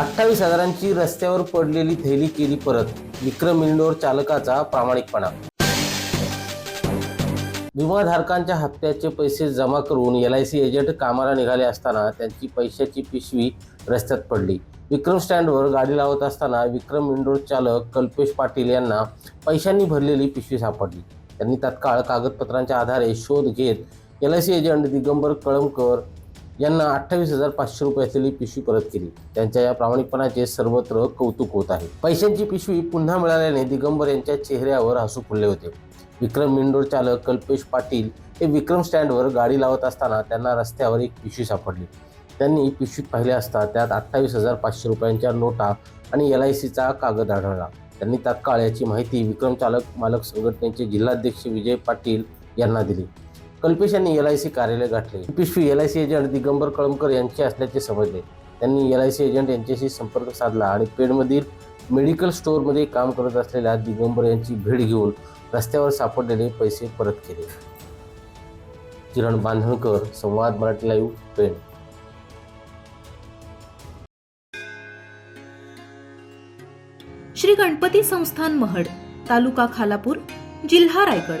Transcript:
अठ्ठावीस हजारांची रस्त्यावर पडलेली थैली केली परत विक्रम इंडोर चालकाचा प्रामाणिकपणा. विमाधारकांच्या हप्त्याचे पैसे जमा करून एल आय सी एजंट कामाला निघाले असताना त्यांची पैशाची पिशवी रस्त्यात पडली. विक्रम स्टँडवर गाडी लावत असताना विक्रम इंडोर चालक कल्पेश पाटील यांना पैशांनी भरलेली पिशवी सापडली. त्यांनी तत्काळ कागदपत्रांच्या आधारे शोध घेत L I C agent Digambar Kalamkar यांना अठ्ठावीस हजार पाचशे रुपये असलेली पिशवी परत केली. त्यांच्या या प्रामाणिकपणाचे सर्वत्र कौतुक होत आहे. पैशांची पिशवी पुन्हा मिळाल्याने दिगंबर यांच्या चेहऱ्यावर हसू फुलले होते. विक्रम इंडोर चालक कल्पेश पाटील हे विक्रम स्टँडवर गाडी लावत असताना त्यांना रस्त्यावर एक पिशवी सापडली. त्यांनी पिशवीत पाहिले असता त्यात अठ्ठावीस हजार पाचशे रुपयांच्या नोटा आणि एल आय सीचा कागद आढळला. त्यांनी तात्काळ याची माहिती विक्रम चालक मालक संघटनेचे जिल्हाध्यक्ष विजय पाटील यांना दिली. कल्पेश यांनी एल आय सी कार्यालय गाठले. पिशवी L I C agent Digambar Kalamkar यांचे असल्याचे समजले. त्यांनी एल आय सी एजंट यांच्याशी संपर्क साधला आणि पेडमधील मेडिकल स्टोअरमध्ये काम करत असलेल्या दिगंबर यांची भेट घेऊन रस्त्यावर सापडलेले पैसे परत केले. किरण बांधणकर संवाद मराठी लाईव्ह पेण. श्री गणपती संस्थान महड तालुका खालापूर जिल्हा रायगड.